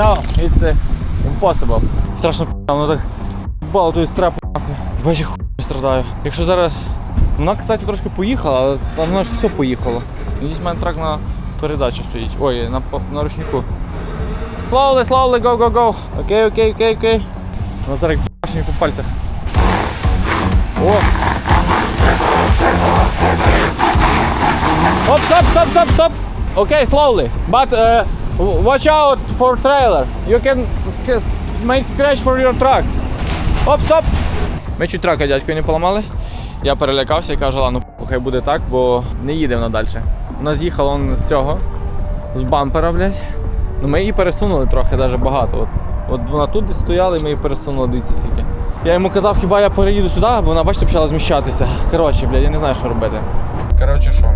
No, it's impossible. Страшно воно так бало тої страпу нахуй. Бачиш, хуй страдаю. Якщо зараз. Вона, кстати, трошки поїхала, але вона ж все поїхало. В мене трак на передачі стоїть. Ой, на, на ручнику. Slowly, slowly, go, go, go. Окей, окей, окей, окей. Ну зараз як по пальцях. О! Оп, стоп, стоп, стоп, стоп. Okay, slowly. But uh, watch out for trailer. You can make scratch for your truck. Оп, стоп. Ми чуть трака дядько не поламали. Я перелякався і кажу, ладно, хай буде так, бо не їде вона далі. Вона з'їхала он з цього, з бампера, блядь. Ну ми її пересунули трохи, навіть багато. От, от вона тут стояла і ми її пересунули, дивіться скільки. Я йому казав, хіба я переїду сюди, бо вона, бачите, почала зміщатися. Коротше, блядь, я не знаю, що робити. Коротше, що,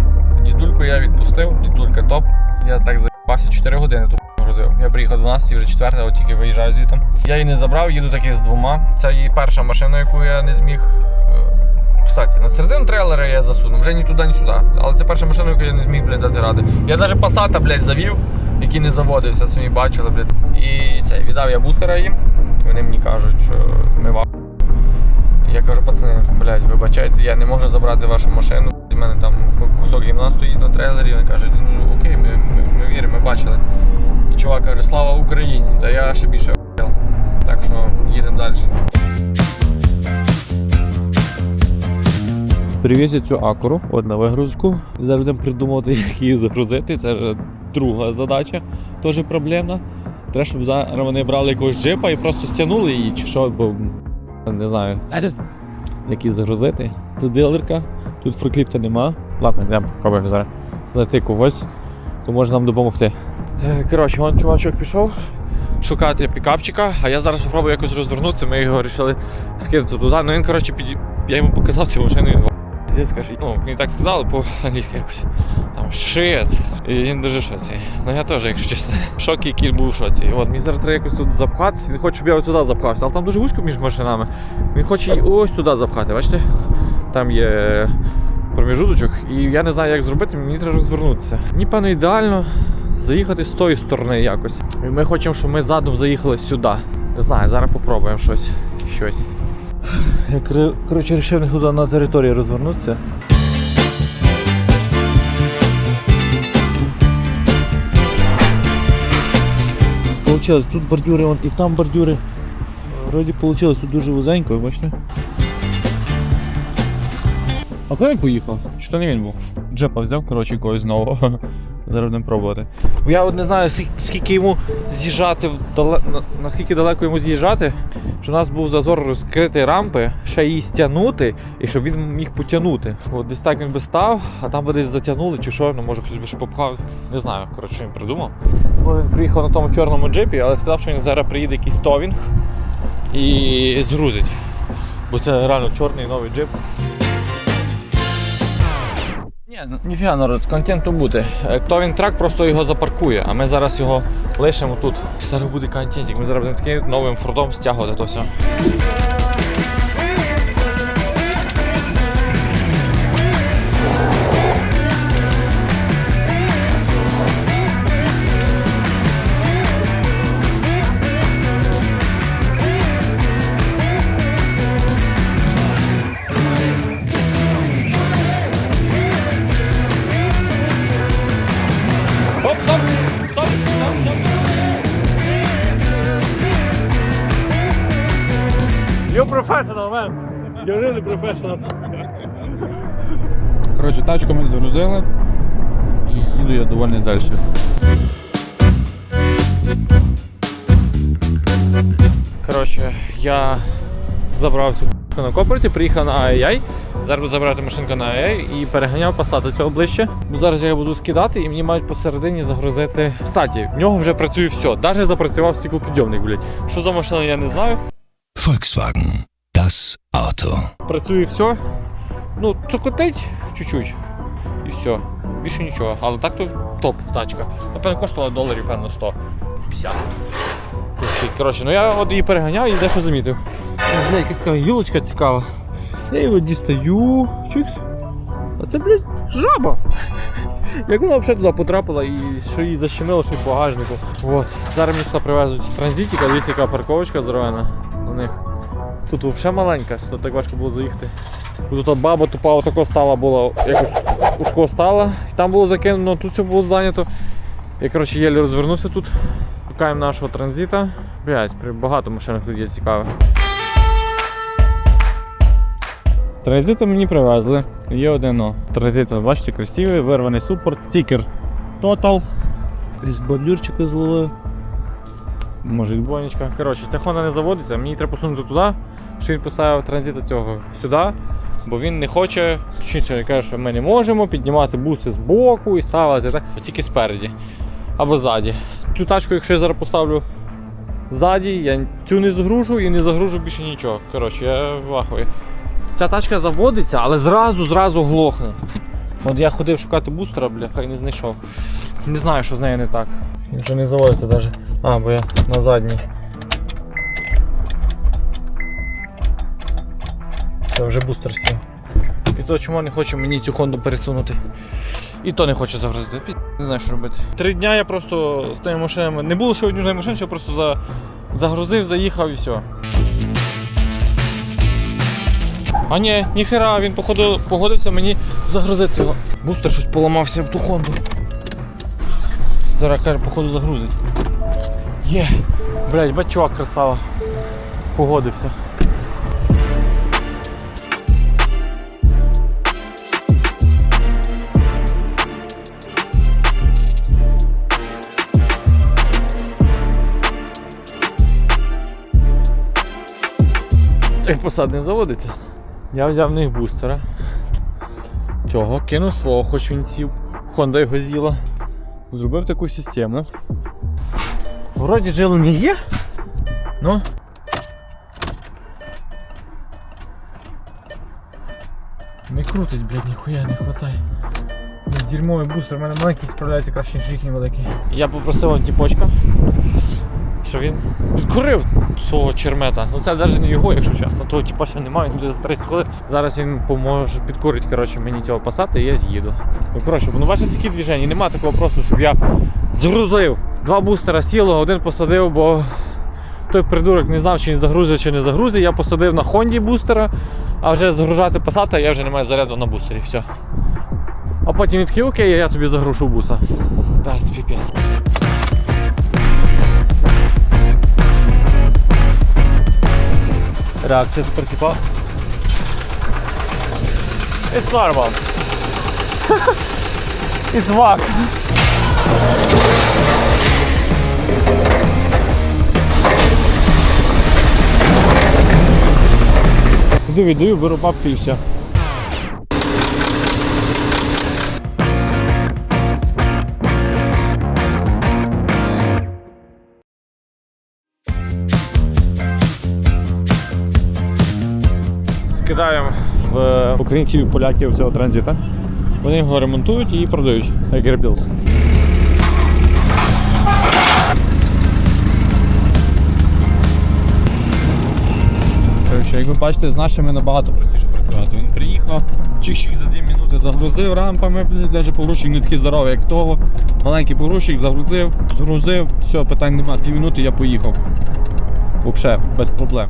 дідульку я відпустив, дідулька топ. Я так заїбався 4 години тут грузив. Я приїхав 12 і вже 4, от тільки виїжджаю звідти. Я її не забрав, їду таки з двома. Це її перша машина, яку я не зміг. е, Кстати, на середину трейлера я засунув, вже ні туди, ні сюди. Але це перша машина, яку я не зміг, блядь, дати ради. Я навіть Passat, блядь, завів, який не заводився, самі бачили, блядь. І це, віддав я бустера їм. І вони мені кажуть, що ми вам. Я кажу, пацани, блядь, вибачайте, я не можу забрати вашу машину. У мене там кусок гімна стоїть на трейлері. Вони кажуть, ну окей, ми, ми, ми віримо, ми бачили. І чувак каже, слава Україні! Та я ще більше охуєл. Так що їдемо далі. Привіз цю акуру, от на вигрузку. Зараз будемо придумувати, як її загрузити. Це вже друга задача, теж проблемна. Треба, щоб зараз вони брали якогось джипа і просто стягнули її, чи що, бо не знаю, як її загрузити. Тут дилерка, тут форкліфта нема. Ладно, йдемо, пробуємо зараз. Знайти когось, то може нам допомогти. Е, Коротше, вон чувачок пішов шукати пікапчика, а я зараз спробую якось розвернутися. Ми його вирішили скинути туди. Ну він, коротше, під... я йому показав цю машину, він Піздець каже, ну, мені так сказали по-англійськи якось. Там shit. І він дуже в шоці. Ну я теж, якщо чесно. В шокі, який був в шоці. От, мені зараз треба якось тут запхатися. Він хоче, щоб я ось запхався, але там дуже вузько між машинами. Він хоче ось туди запхати, бачите? Там є проміжуточок, і я не знаю, як зробити, мені треба розвернутися. Мені, певно, ідеально заїхати з тої сторони якось. І ми хочемо, щоб ми задом заїхали сюди. Не знаю, зараз попробуємо щось. щось. Я коротше вирішив не туди на території розвернутися. Получилось, тут бордюри, і там бордюри. Вроді тут дуже вузенько, бачите? А куди він поїхав? Чи то не він був? Джепа взяв, коротше, когось нового. Зараз будемо пробувати. Я от не знаю, скільки- йому з'їжджати, вдале- наскільки далеко йому з'їжджати, що у нас був зазор розкрити рампи, ще її стягнути, і щоб він міг потягнути. От десь так він би став, а там би десь затягнули чи що, ну може хтось би ще попхав. Не знаю, коротше, він придумав. Він приїхав на тому чорному джипі, але сказав, що він зараз приїде якийсь товінг і згрузить. Бо це реально чорний новий джип. Ні, ну, ніфіга народ, контенту буде. Хто То він трак просто його запаркує, а ми зараз його лишимо тут. Зараз буде контентик. Ми зараз будемо таким новим фордом стягувати то все. Professional, man! You're really professional. Коротше, тачку ми загрузили і їду я доволі далі. Коротше, я забрав цю на копорті, приїхав на ай Зараз буду забирати машинку на ай і переганяв посадити цього ближче. Бо зараз я буду скидати і мені мають посередині загрузити. Кстати, в нього вже працює все. Навіть запрацював стеклопідйомник, блядь. Що за машина, я не знаю. Volkswagen. Das Auto. Працює все. Ну, цокотить чуть-чуть. І все. Більше нічого. Але так то топ тачка. Напевно, коштувала доларів, певно, 100. 50. Коротше, ну я от її переганяв і дещо замітив. Бля, якась така гілочка цікава. Я його дістаю. Чикс. А це, блядь, Жаба! Як вона взагалі туди потрапила і що її защемило, що й багажнику. От. Зараз мені сюди привезуть транзитіка, дивіться, яка парковочка здоровена у них. Тут взагалі маленька, сюди так важко було заїхати. Тут баба тупа отако стала була, якось ушко стала, і там було закинено, тут все було зайнято. Я коротше єлі розвернувся тут. Шукаємо нашого транзита. Блять, багато машинок тут є цікавих. Транзитом мені привезли. Є один но. Транзит, бачите, красивий, вирваний супорт, стікер Total. З бордюрчика зловив. Може відбойничка. Коротше, ця Honda не заводиться, мені треба посунути туди, що він поставив транзита цього сюди, бо він не хоче, точніше каже, що ми не можемо піднімати буси з боку і ставити так, тільки спереді або ззаді. Цю тачку, якщо я зараз поставлю ззаді, я цю не загружу і не загружу більше нічого. Коротше, я вахую. Ця тачка заводиться, але зразу зразу глохне. От я ходив шукати бустера, бляха, і не знайшов. Не знаю, що з нею не так. Вже не заводиться навіть. А, бо я на задній. Це вже бустер сів. І то чому не хоче мені цю Хонду пересунути. І то не хоче загрузити. Пі- Не знаю, що робити. Три дня я просто з тими машинами. Не було ще однієї машини, що я просто за... загрузив, заїхав і все. А ні, ніхера, він походу погодився мені загрузити його. Бустер щось поламався в ту Хонду. Зараз каже, походу загрузить. Є. Блять, чувак красава. Погодився. Посад не заводиться. Я взяв в них бустера. Цього кинув свого, хоч він сів. Honda його з'їла. Зробив таку систему. Вроді жилення є. Ну. Не крутить, блядь, ніхуя не хватає. Дерьмовий бустер, у мене маленький справляється краще, ніж їхній великий. Я попросив вам тіпочка, що він підкурив свого чермета. Ну це навіть не його, якщо чесно, того типа ще немає, він буде за 30 хвилин. Зараз він поможе підкурити коротше, мені цього пасати і я з'їду. Ну коротше, ну бачите, які движення, немає такого просто, щоб я згрузив. Два бустера сіло, один посадив, бо той придурок не знав, чи він загрузить, чи не загрузить. Я посадив на Хонді бустера, а вже загружати пасата, я вже не маю заряду на бустері. Все. А потім такий, окей, я тобі загрушу буса. Да, піпець. Реакція тепер типа. It's normal. It's вак. Іду віддаю, беру папки і все. Скидаємо в українців і поляків цього транзита. Вони його ремонтують і продають, як Airbuild. Як ви бачите, з нашими набагато простіше працювати. Він приїхав, чик-чик за 2 минути загрузив рампами, навіть погрузчик не такий здоровий, як того. Маленький погрузчик загрузив, згрузив, все, питань нема, 2 минути я поїхав. Взагалі, без проблем.